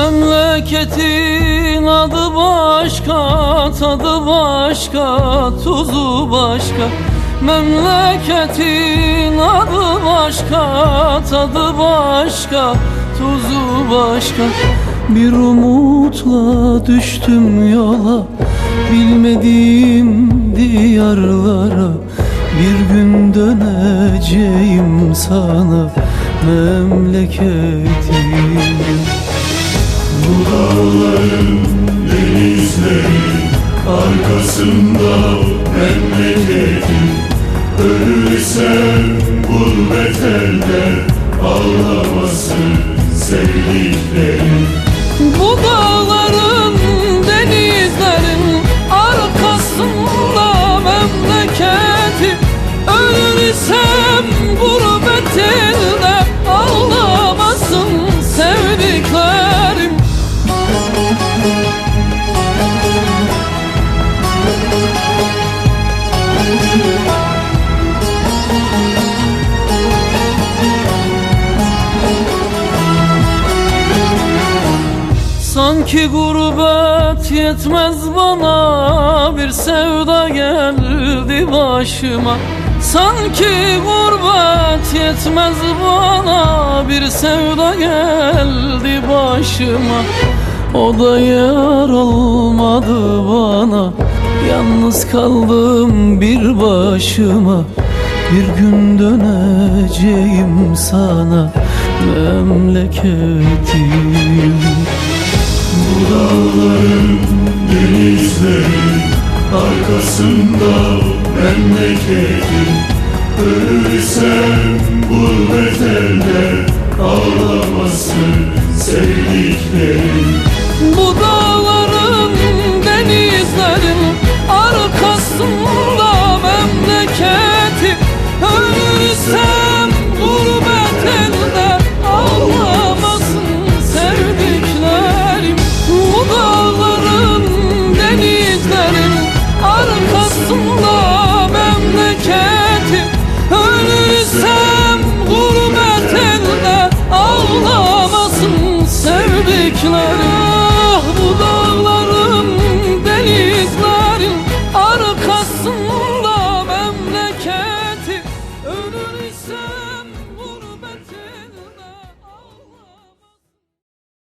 Memleketin adı başka, tadı başka, tuzu başka. Memleketin adı başka, tadı başka, tuzu başka. Bir umutla düştüm yola, bilmediğim diyarlara. Bir gün döneceğim sana memleketim Bu dağların, denizlerin arkasında memleketim. Ölürsem gurbet Sanki gurbet yetmez bana Bir sevda geldi başıma. Sanki gurbet yetmez bana Bir sevda geldi başıma. O da yar olmadı bana Yalnız kaldım bir başıma. Bir gün döneceğim sana Memleketim dağların, denizlerin arkasında memleketim Ölürsem gurbet elde ağlamasın sevdiklerim Bu dağların,